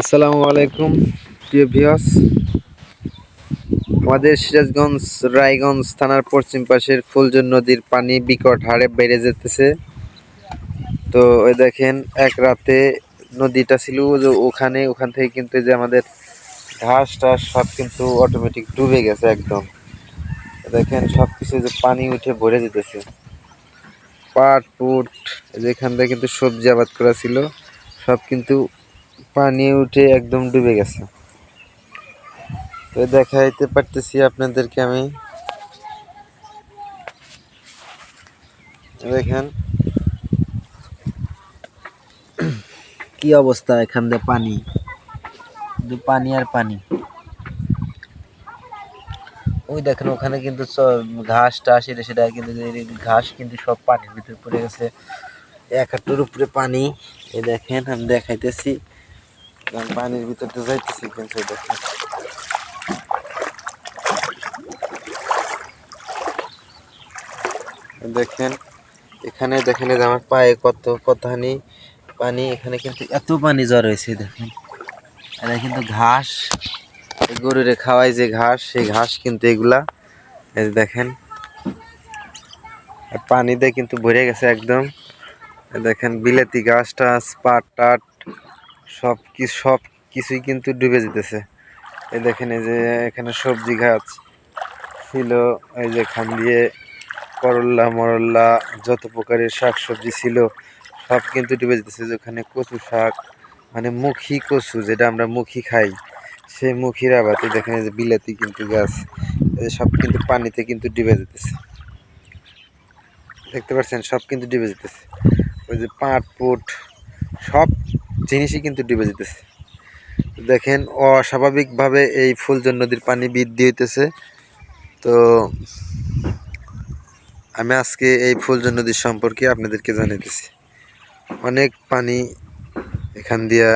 আসসালামু আলাইকুম। প্রিয় ভিউয়ার্স। আমাদের সিরাজগঞ্জ, রায়গঞ্জ থানার পশ্চিম পাশের ফুলজন নদীর পানি বিকট হারে বেড়ে যেতেছে। তো ওই দেখেন, এক রাতে নদীটা ছিল যে ওখানে, ওখান থেকে কিন্তু যে আমাদের ঘাস টাস সব কিন্তু অটোমেটিক ডুবে গেছে একদম। দেখেন, সব কিছু যে পানি উঠে ভরে যেতেছে। পাট, পুট যেখান থেকে কিন্তু সবজি আবাদ করা ছিল। সব কিন্তু পানি উঠে একদম ডুবে গেছে। তো দেখাইতে পারতেছি আপনাদেরকে আমি। দেখেন। কি অবস্থা এখান দিয়ে পানি? পানি আর পানি। ওই দেখেন, ওখানে কিন্তু ঘাস টাস এটা সেটা কিন্তু ঘাস কিন্তু সব পানির ভিতরে পড়ে গেছে। এক হাঁটুর উপরে পানি। এই দেখেন, আমি দেখাইতেছি। পানির ভিতর দিয়ে যাইতেছি কিন্তু দেখেন। দেখেন, এখানে দেখেন যে আমার পায়ে কত কতখানি পানি, এখানে কিন্তু এত পানি জ্বর হয়েছে দেখেন। এটা কিন্তু ঘাস গরুরে খাওয়াই যে ঘাস, সেই ঘাস কিন্তু এগুলা দেখেন। আর পানিতে কিন্তু ভরে গেছে একদম। দেখেন, বিলাতি গাছ, টাছ, পাট, টাট সব কি, সব কিছুই কিন্তু ডুবে যেতেছে। এই দেখেন এই যে এখানে সবজি গাছ ছিল, এই যে এখান দিয়ে করল্লা মরল্লা যত প্রকারের শাক সবজি ছিল, সব কিন্তু ডুবে যেতেছে। যেখানে কচু শাক মানে মুখী কচু, যেটা আমরা মুখী খাই, সেই মুখির আবাদ। দেখেন যে বিলাতি কিন্তু গাছ সব কিন্তু পানিতে কিন্তু ডুবে যেতেছে। দেখতে পাচ্ছেন? সব কিন্তু ডুবে যেতেছে। ওই যে পাট, পুট, সব জিনিসই কিন্তু ডুবে যেতেছে। দেখেন, অস্বাভাবিকভাবে এই ফুলজন নদীর পানি বৃদ্ধি হইতেছে। তো আমি আজকে এই ফুলজন নদীর সম্পর্কে আপনাদেরকে জানাইতেছি। অনেক পানি এখান দিয়া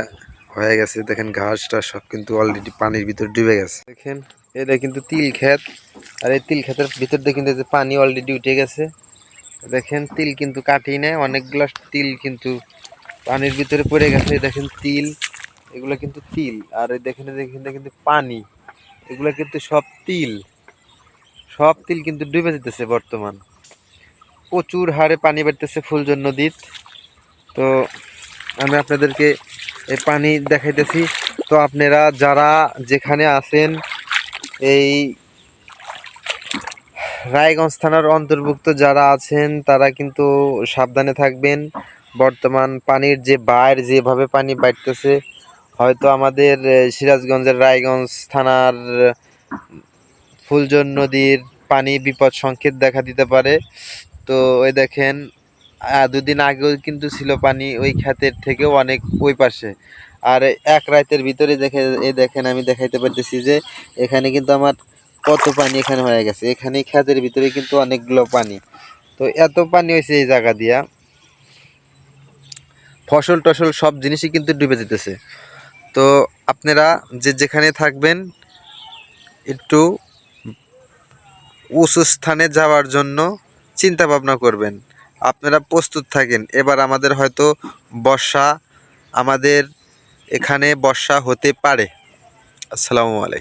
হয়ে গেছে। দেখেন ঘাসটা সব কিন্তু অলরেডি পানির ভিতর ডুবে গেছে। দেখেন, এটা কিন্তু তিল ক্ষেত। আর এই তিল ক্ষেতের ভিতর দিয়ে কিন্তু পানি অলরেডি উঠে গেছে। দেখেন, তিল কিন্তু কাটি নেয় অনেকগুলো তিল কিন্তু পানির ভিতরে পড়ে গেছে, দেখেন তিল, এগুলো কিন্তু তিল, আর দেখেন দেখেন কিন্তু পানি, এগুলো কিন্তু সব তিল সব তিল কিন্তু ডুবে যেতেছে বর্তমান। প্রচুর হারে পানি বাড়তেছে ফুলজন নদীর। তো আমি আপনাদেরকে এই পানি দেখাইতেছি। তো আপনারা যারা যেখানে আছেন, এই রায়গঞ্জ থানার অন্তর্ভুক্ত যারা আছেন, তারা কিন্তু সাবধানে থাকবেন। বর্তমান পানির যে বাইর, যেভাবে পানি বাড়তেছে হয়তো আমাদের সিরাজগঞ্জের রায়গঞ্জ থানার ফুলজন নদীর পানি বিপদ সংকেত দেখা দিতে পারে। তো ওই দেখেন দুদিন আগেও কিন্তু ছিল পানি ওই খাতের থেকেও অনেক ওই পাশে। আর এক রাতের ভিতরে দেখে, এ দেখেন, আমি দেখাইতে পারতেছি যে এখানে কিন্তু আমার কত পানি এখানে হয়ে গেছে। এখানে খাতের ভিতরে কিন্তু অনেকগুলো পানি। তো এত পানি হয়েছে এই জায়গা দিয়া। ফসল টসল সব জিনিসই কিন্তু ডুবে যেতেছে। তো আপনারা যে যেখানে থাকবেন, একটু উঁচু স্থানে যাওয়ার জন্য চিন্তা ভাবনা করবেন। আপনারা প্রস্তুত থাকেন। এবার আমাদের হয়তো বর্ষা, আমাদের এখানে বর্ষা হতে পারে। আসসালামু আলাইকুম।